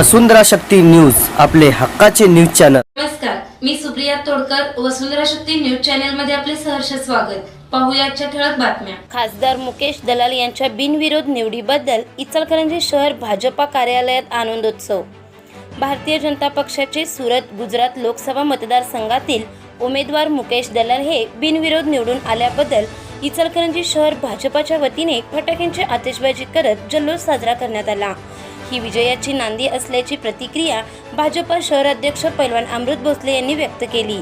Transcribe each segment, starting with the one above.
वसुंधरा Shakti news आपले हक्काचे news channel. नमस्कार मी सुप्रिया तोडकर वसुंधरा शक्ती न्यूज चॅनलमध्ये आपले सहर्ष स्वागत. पाहूया आजच्या ठळक बातम्या. खासदार मुकेश दलाल यांच्या बिनविरोध निवडीबद्दल इचलकरंजी शहर भाजपा कार्यालयात आनंदोत्सव. भारतीय जनता पक्षाचे सुरत गुजरात लोकसभा मतदारसंघातील उमेदवार मुकेश दलाल हे बिनविरोध निवडून आल्याबद्दल इचलकरंजी शहर भाजपाच्या वतीने फटाक्यांची आतिषबाजी करत जल्लोष साजरा करण्यात आला. ही विजयाची नांदी असल्याची प्रतिक्रिया भाजपा शहराध्यक्ष पैलवान अमृत भोसले यांनी व्यक्त केली.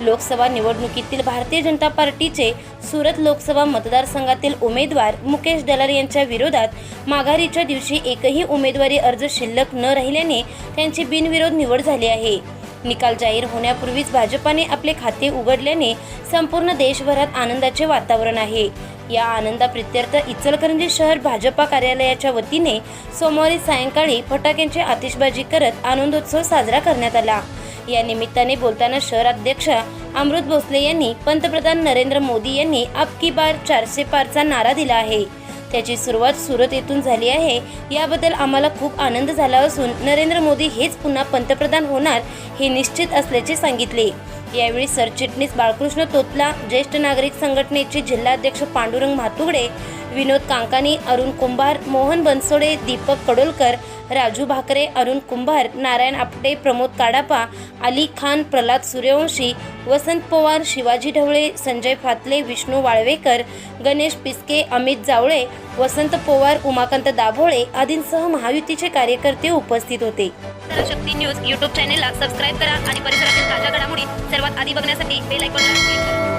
लोकसभा निवडणुकीतील भारतीय जनता पार्टीचे सुरत लोकसभा मतदारसंघातील उमेदवार मुकेश दलाल यांच्या विरोधात माघारीच्या दिवशी एकही उमेदवारी अर्ज शिल्लक न राहिल्याने त्यांची बिनविरोध निवड झाली आहे. निकाल जाहीर होण्यापूर्वीच भाजपाने आपले खाते उघडल्याने संपूर्ण देशभरात आनंदाचे वातावरण आहे. या आनंदाप्रित्यर्थ इचलकरंजी शहर भाजपा कार्यालयाच्या वतीने सोमवारी सायंकाळी फटाक्यांची आतिषबाजी करत आनंदोत्सव साजरा करण्यात आला. या निमित्ताने बोलताना शहराध्यक्ष अमृत भोसले यांनी पंतप्रधान नरेंद्र मोदी यांनी अब की बार चारशे पारचा नारा दिला आहे. त्याची सुरुवात सुरत येथून झाली आहे. याबद्दल आम्हाला खूप आनंद झाला असून नरेंद्र मोदी हेच पुन्हा पंतप्रधान होणार हे निश्चित असल्याचे सांगितले. यावेळी सरचिटणीस बाळकृष्ण तोतला ज्येष्ठ नागरिक संघटनेचे जिल्हाध्यक्ष पांडुरंग म्हातुगडे विनोद कांकानी अरुण कुंभार मोहन बनसोडे दीपक कडोलकर राजू भाकरे अरुण कुंभार नारायण आपटे प्रमोद काडापा अली खान प्रल्हाद सूर्यवंशी वसंत पवार शिवाजी ढवळे संजय फातले विष्णू वाळवेकर गणेश पिस्के अमित जावळे वसंत पवार उमाकांत दाभोळे आदींसह महायुतीचे कार्यकर्ते उपस्थित होते. शक्ती न्यूज यूट्यूब चॅनेलला सबस्क्राईब करा आणि परिसरातील ताज्या घडामोडी सर्वात आधी बघण्यासाठी बेल आयकॉनला